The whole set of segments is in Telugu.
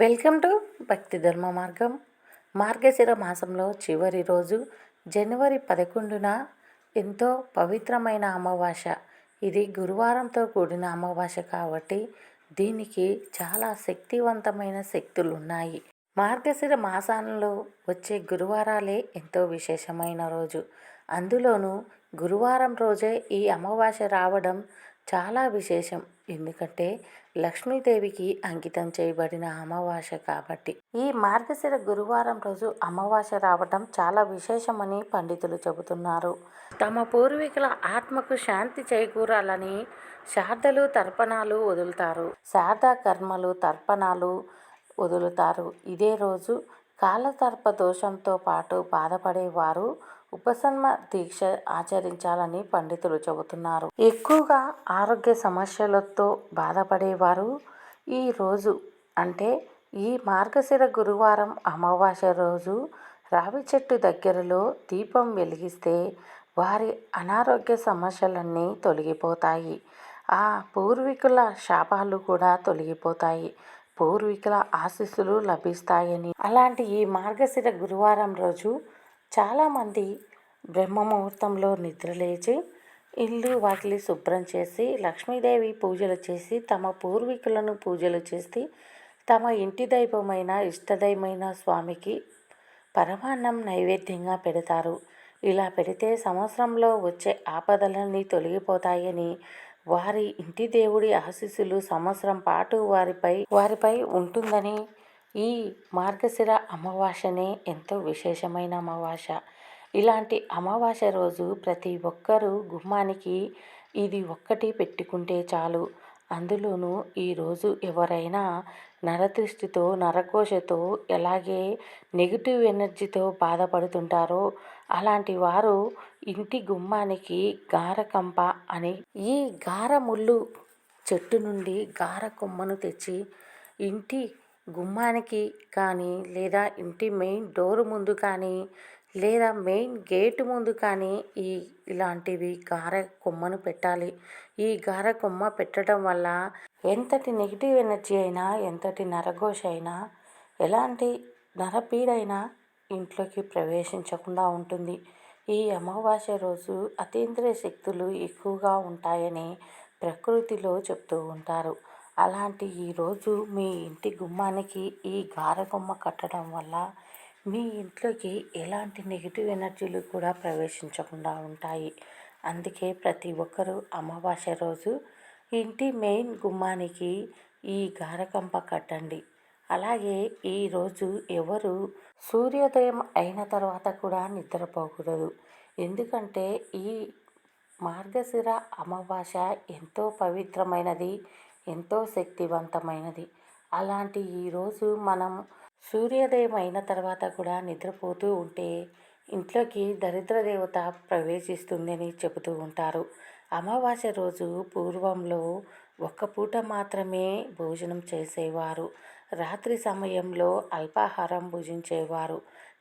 వెల్కమ్ టు భక్తి ధర్మ మార్గం. మార్గశిర మాసంలో చివరి రోజు జనవరి పదకొండున ఎంతో పవిత్రమైన అమావాస. ఇది గురువారంతో కూడిన అమావాస కాబట్టి దీనికి చాలా శక్తివంతమైన శక్తులు ఉన్నాయి మార్గశిర మాసంలో వచ్చే గురువారాలే ఎంతో విశేషమైన రోజు. అందులోనూ గురువారం రోజే ఈ అమావాస రావడం చాలా విశేషం. ఎందుకంటే లక్ష్మీదేవికి అంకితం చేయబడిన అమావాస్య కాబట్టి. ఈ మార్గశిర గురువారం రోజు అమావాస్య రావటం చాలా విశేషమని పండితులు చెబుతున్నారు. తమ పూర్వీకుల ఆత్మకు శాంతి చేకూరాలని శారదలు తర్పణాలు వదులుతారు. శారదా కర్మలు తర్పణాలు వదులుతారు. ఇదే రోజు కాలతర్ప దోషంతో పాటు బాధపడేవారు ఉపశమ దీక్ష ఆచరించాలని పండితులు చెబుతున్నారు. ఎక్కువగా ఆరోగ్య సమస్యలతో బాధపడేవారు ఈ రోజు అంటే ఈ మార్గశిర గురువారం అమావాస్య రోజు రావి చెట్టు దగ్గరలో దీపం వెలిగిస్తే వారి అనారోగ్య సమస్యలన్నీ తొలగిపోతాయి. ఆ పూర్వీకుల శాపాలు కూడా తొలగిపోతాయి. పూర్వీకుల ఆశీస్సులు లభిస్తాయని. అలాంటి ఈ మార్గశిర గురువారం రోజు చాలామంది బ్రహ్మ ముహూర్తంలో నిద్రలేచి ఇల్లు వాకిలి శుభ్రం చేసి లక్ష్మీదేవి పూజలు చేసి తమ పూర్వీకులను పూజలు చేసి తమ ఇంటి దైవమైన ఇష్టదైవమైన స్వామికి పరమాన్నం నైవేద్యంగా పెడతారు. ఇలా పెడితే సంవత్సరంలో వచ్చే ఆపదలన్నీ తొలగిపోతాయని వారి ఇంటి దేవుడి ఆశీస్సులు సంవత్సరం పాటు వారిపై వారిపై ఉంటుందని ఈ మార్గశిర అమావాస్యనే ఎంతో విశేషమైన అమావాస్య. ఇలాంటి అమావాస్య రోజు ప్రతి ఒక్కరూ గుమ్మానికి ఇది ఒక్కటి పెట్టుకుంటే చాలు. అందులోనూ ఈరోజు ఎవరైనా నరదృష్టితో నరకోశతో ఎలాగే నెగిటివ్ ఎనర్జీతో బాధపడుతుంటారో అలాంటి వారు ఇంటి గుమ్మానికి గారకంప అని ఈ గారముళ్ళు చెట్టు నుండి గార కొమ్మను తెచ్చి ఇంటి గుమ్మానికి కానీ లేదా ఇంటి మెయిన్ డోర్ ముందు కానీ లేదా మెయిన్ గేటు ముందు కానీ ఈ ఇలాంటివి గార కొమ్మను పెట్టాలి. ఈ గార కొమ్మ పెట్టడం వల్ల ఎంతటి నెగిటివ్ ఎనర్జీ అయినా ఎంతటి నరఘోష అయినా ఎలాంటి నరపీడైనా ఇంట్లోకి ప్రవేశించకుండా ఉంటుంది. ఈ అమావాస్య రోజు అతీంద్రియ శక్తులు ఎక్కువగా ఉంటాయని ప్రకృతిలో చెప్తూ ఉంటారు. అలాంటి ఈరోజు మీ ఇంటి గుమ్మానికి ఈ గారకొమ్మ కట్టడం వల్ల మీ ఇంట్లోకి ఎలాంటి నెగిటివ్ ఎనర్జీలు కూడా ప్రవేశించకుండా ఉంటాయి. అందుకే ప్రతి ఒక్కరూ అమావాస్య రోజు ఇంటి మెయిన్ గుమ్మానికి ఈ గారకంప కట్టండి. అలాగే ఈరోజు ఎవరు సూర్యోదయం అయిన తర్వాత కూడా నిద్రపోకూడదు. ఎందుకంటే ఈ మార్గశిర అమావాస్య ఎంతో పవిత్రమైనది ఎంతో శక్తివంతమైనది. అలాంటి ఈరోజు మనం సూర్యోదయం అయిన తర్వాత కూడా నిద్రపోతూ ఉంటే ఇంట్లోకి దరిద్ర దేవత ప్రవేశిస్తుందని చెబుతూ ఉంటారు. అమావాస్య రోజు పూర్వంలో ఒక్క పూట మాత్రమే భోజనం చేసేవారు. రాత్రి సమయంలో అల్పాహారం భుజించేవారు.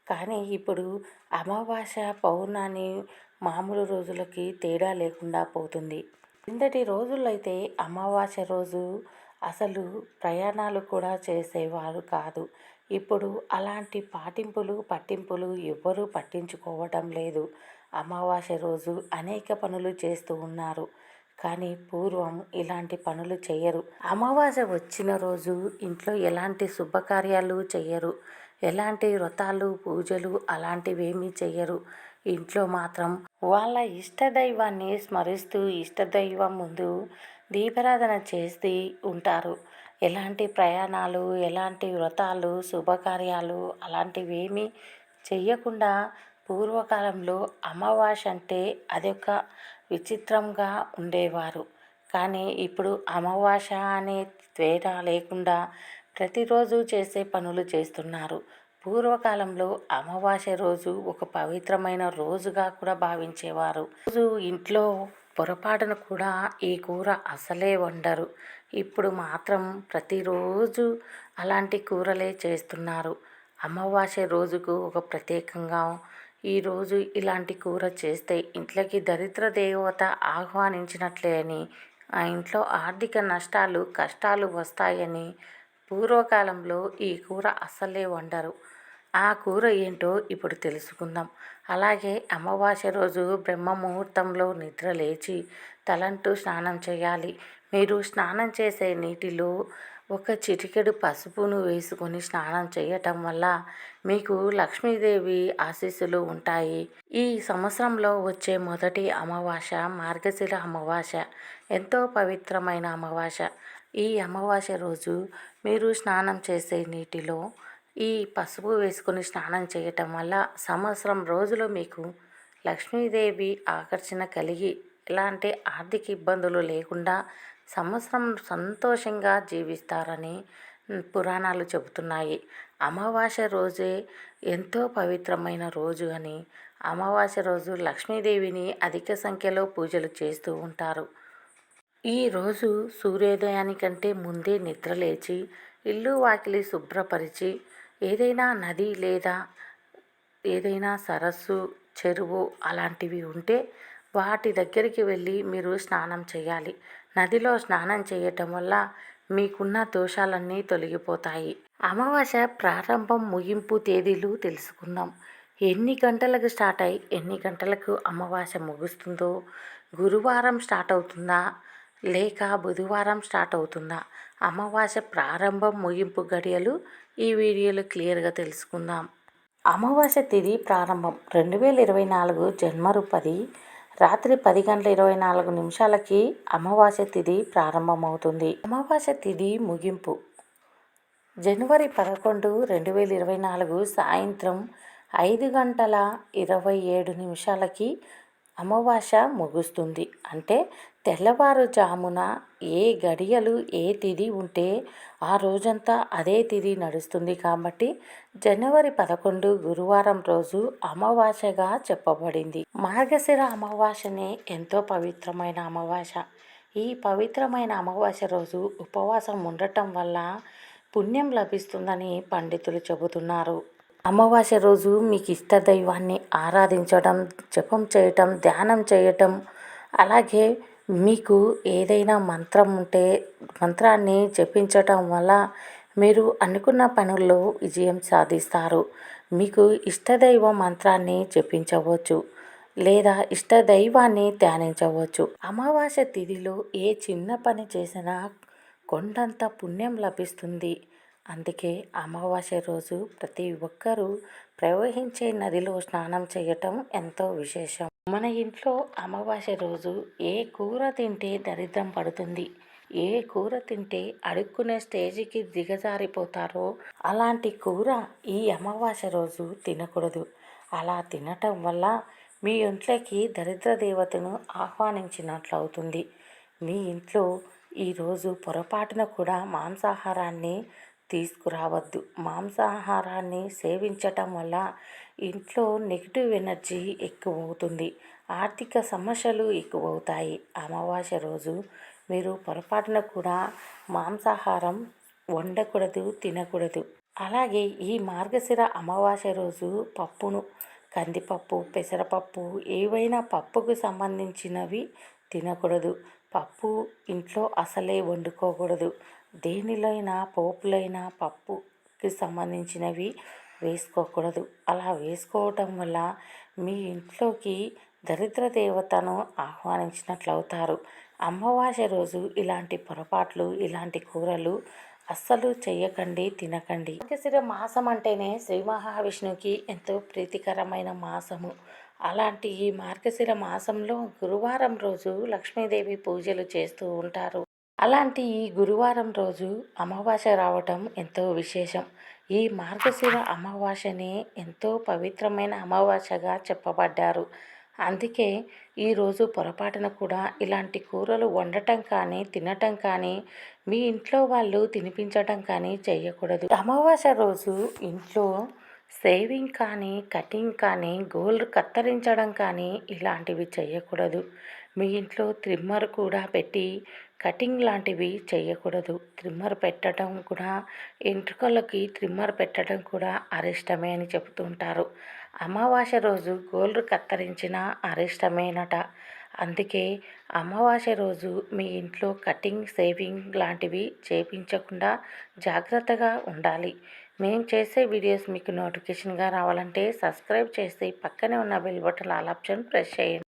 కానీ ఇప్పుడు అమావాస్య పౌర్ణాన్ని మామూలు రోజులకి తేడా లేకుండా పోతుంది. కిందటి రోజులైతే అమావాస్య రోజు అసలు ప్రయాణాలు కూడా చేసేవారు కాదు. ఇప్పుడు అలాంటి పాటింపులు పట్టింపులు ఎవ్వరూ పట్టించుకోవటం లేదు. అమావాస్య రోజు అనేక పనులు చేస్తూ ఉన్నారు. కానీ పూర్వం ఇలాంటి పనులు చేయరు. అమావాస్య వచ్చిన రోజు ఇంట్లో ఎలాంటి శుభకార్యాలు చేయరు. ఎలాంటి వ్రతాలు పూజలు అలాంటివేమీ చేయరు. ఇంట్లో మాత్రం వాళ్ళ ఇష్టదైవాన్ని స్మరిస్తూ ఇష్టదైవం ముందు దీపారాధన చేసి ఉంటారు. ఎలాంటి ప్రయాణాలు ఎలాంటి వ్రతాలు శుభకార్యాలు అలాంటివి ఏమీ చెయ్యకుండా పూర్వకాలంలో అమావాస్య అంటే అదొక విచిత్రంగా ఉండేవారు. కానీ ఇప్పుడు అమావాస్య అనే తేడా లేకుండా ప్రతిరోజు చేసే పనులు చేస్తున్నారు. పూర్వకాలంలో అమావాస్య రోజు ఒక పవిత్రమైన రోజుగా కూడా భావించేవారు. రోజు ఇంట్లో పొరపాటున కూడా ఈ కూర అసలే వండరు. ఇప్పుడు మాత్రం ప్రతిరోజు అలాంటి కూరలే చేస్తున్నారు. అమావాస్య రోజుకు ఒక ప్రత్యేకంగా ఈరోజు ఇలాంటి కూర చేస్తే ఇంట్లోకి దరిద్ర దేవత ఆహ్వానించినట్లే అని ఆ ఇంట్లో ఆర్థిక నష్టాలు కష్టాలు వస్తాయని పూర్వకాలంలో ఈ కూర అస్సలే వండరు. ఆ కూర ఏంటో ఇప్పుడు తెలుసుకుందాం. అలాగే అమావాస్య రోజు బ్రహ్మ ముహూర్తంలో నిద్ర లేచి తలంటూ స్నానం చేయాలి. మీరు స్నానం చేసే నీటిలో ఒక చిటికెడు పసుపును వేసుకొని స్నానం చేయటం వల్ల మీకు లక్ష్మీదేవి ఆశీస్సులు ఉంటాయి. ఈ సంవత్సరంలో వచ్చే మొదటి అమావాస్య మార్గశిర అమావాస్య ఎంతో పవిత్రమైన అమావాస ఈ అమావాస్య రోజు మీరు స్నానం చేసే నీటిలో ఈ పసుపు వేసుకొని స్నానం చేయటం వల్ల సంవత్సరం రోజులు మీకు లక్ష్మీదేవి ఆకర్షణ కలిగి ఎలాంటి ఆర్థిక ఇబ్బందులు లేకుండా సంవత్సరం సంతోషంగా జీవిస్తారని పురాణాలు చెబుతున్నాయి. అమావాస్య రోజే ఎంతో పవిత్రమైన రోజు అని అమావాస్య రోజు లక్ష్మీదేవిని అధిక సంఖ్యలో పూజలు చేస్తూ ఉంటారు. ఈరోజు సూర్యోదయానికంటే ముందే నిద్రలేచి ఇల్లు వాకిలి శుభ్రపరిచి ఏదైనా నది లేదా ఏదైనా సరస్సు చెరువు అలాంటివి ఉంటే వాటి దగ్గరికి వెళ్ళి మీరు స్నానం చేయాలి. నదిలో స్నానం చేయటం వల్ల మీకున్న దోషాలన్నీ తొలగిపోతాయి. అమావాస్య ప్రారంభం ముగింపు తేదీలు తెలుసుకుందాం. ఎన్ని గంటలకు స్టార్ట్ అయ్యి ఎన్ని గంటలకు అమావాస్య ముగుస్తుందో గురువారం స్టార్ట్ అవుతుందా లేక బుధవారం స్టార్ట్ అవుతుందా అమావాస్య ప్రారంభం ముగింపు గడియలు ఈ వీడియోలో క్లియర్గా తెలుసుకుందాం. అమావాస్య తిథి ప్రారంభం రెండు వేల ఇరవై నాలుగు జన్మరు పది రాత్రి పది గంటల ఇరవై నాలుగు నిమిషాలకి అమావాస్య తిథి ప్రారంభమవుతుంది. అమావాస్య తిథి ముగింపు. జనవరి పదకొండు రెండు వేల ఇరవై నాలుగు సాయంత్రం ఐదు గంటల ఇరవై ఏడు నిమిషాలకి అమావాస్య ముగుస్తుంది. అంటే తెల్లవారుజామున ఏ గడియలు ఏ తిథి ఉంటే ఆ రోజంతా అదే తిథి నడుస్తుంది కాబట్టి జనవరి పదకొండు గురువారం రోజు అమావాస్యగా చెప్పబడింది. మార్గశిర అమావాస్యనే ఎంతో పవిత్రమైన అమావాస్య. ఈ పవిత్రమైన అమావాస్య రోజు ఉపవాసం ఉండటం వల్ల పుణ్యం లభిస్తుందని పండితులు చెబుతున్నారు. అమావాస్య రోజు మీకు ఇష్ట దైవాన్ని ఆరాధించడం జపం చేయటం ధ్యానం చేయటం అలాగే మీకు ఏదైనా మంత్రం ఉంటే మంత్రాన్ని జపించటం వల్ల మీరు అనుకున్న పనుల్లో విజయం సాధిస్తారు. మీకు ఇష్టదైవ మంత్రాన్ని జపించవచ్చు లేదా ఇష్ట దైవాన్ని ధ్యానించవచ్చు. అమావాస్య తిథిలో ఏ చిన్న పని చేసినా కొండంత పుణ్యం లభిస్తుంది. అందుకే అమావాస్య రోజు ప్రతి ఒక్కరూ ప్రవహించే నదిలో స్నానం చేయటం ఎంతో విశేషం. మన ఇంట్లో అమావాస్య రోజు ఏ కూర తింటే దరిద్రం పడుతుంది? ఏ కూర తింటే అడుక్కునే స్టేజికి దిగజారిపోతారో? అలాంటి కూర ఈ అమావాస్య రోజు తినకూడదు. అలా తినటం వల్ల మీ ఇంట్లోకి దరిద్ర దేవతను ఆహ్వానించినట్లు అవుతుంది మీ ఇంట్లో ఈరోజు పొరపాటున కూడా మాంసాహారాన్ని తీసుకురావద్దు. మాంసాహారాన్ని సేవించటం వల్ల ఇంట్లో నెగిటివ్ ఎనర్జీ ఎక్కువ అవుతుంది ఆర్థిక సమస్యలు ఎక్కువ అవుతాయి అమావాస్య రోజు మీరు పొరపాటున కూడా మాంసాహారం వండకూడదు తినకూడదు. అలాగే ఈ మార్గశిర అమావాస్య రోజు పప్పును కందిపప్పు పెసరపప్పు ఏవైనా పప్పుకు సంబంధించినవి తినకూడదు. పప్పు ఇంట్లో అసలే వండుకోకూడదు. దేనిలోనైనా పోపులైనా పప్పుకి సంబంధించినవి వేసుకోకూడదు. అలా వేసుకోవటం వల్ల మీ ఇంట్లోకి దరిద్ర దేవతను ఆహ్వానించినట్లు అవుతారు అమావాస్య రోజు ఇలాంటి పొరపాట్లు ఇలాంటి కూరలు అస్సలు చేయకండి తినకండి. మార్గశిర మాసం అంటేనే శ్రీ మహావిష్ణువుకి ఎంతో ప్రీతికరమైన మాసము. అలాంటి ఈ మార్గశిర మాసంలో గురువారం రోజు లక్ష్మీదేవి పూజలు చేస్తూ ఉంటారు. అలాంటి ఈ గురువారం రోజు అమావాస్య రావటం ఎంతో విశేషం. ఈ మార్గశిర అమావాస్యని ఎంతో పవిత్రమైన అమావాస్యగా చెప్పబడ్డారు. అందుకే ఈరోజు పొరపాటున కూడా ఇలాంటి కూరలు వండటం కానీ తినటం కానీ మీ ఇంట్లో వాళ్ళు తినిపించటం కానీ చేయకూడదు. అమావాస్య రోజు ఇంట్లో సేవింగ్ కానీ కటింగ్ కానీ గోల్డ్ కత్తిరించడం కానీ ఇలాంటివి చేయకూడదు. మీ ఇంట్లో ట్రిమ్మర్ కూడా పెట్టి కటింగ్ లాంటివి చేయకూడదు ట్రిమ్మర్ పెట్టడం కూడా ఎంట్రుకలకి ట్రిమ్మర్ పెట్టడం కూడా అరిష్టమే అని చెబుతుంటారు. అమావాస్య రోజు గోళ్ళు కత్తిరించిన అరిష్టమేనట. అందుకే అమావాస్య రోజు మీ ఇంట్లో కటింగ్ సేవింగ్ లాంటివి చేయించకుండా జాగ్రత్తగా ఉండాలి. మేము చేసే వీడియోస్ మీకు నోటిఫికేషన్గా రావాలంటే సబ్స్క్రైబ్ చేసి పక్కనే ఉన్న bell button all option press చేయండి.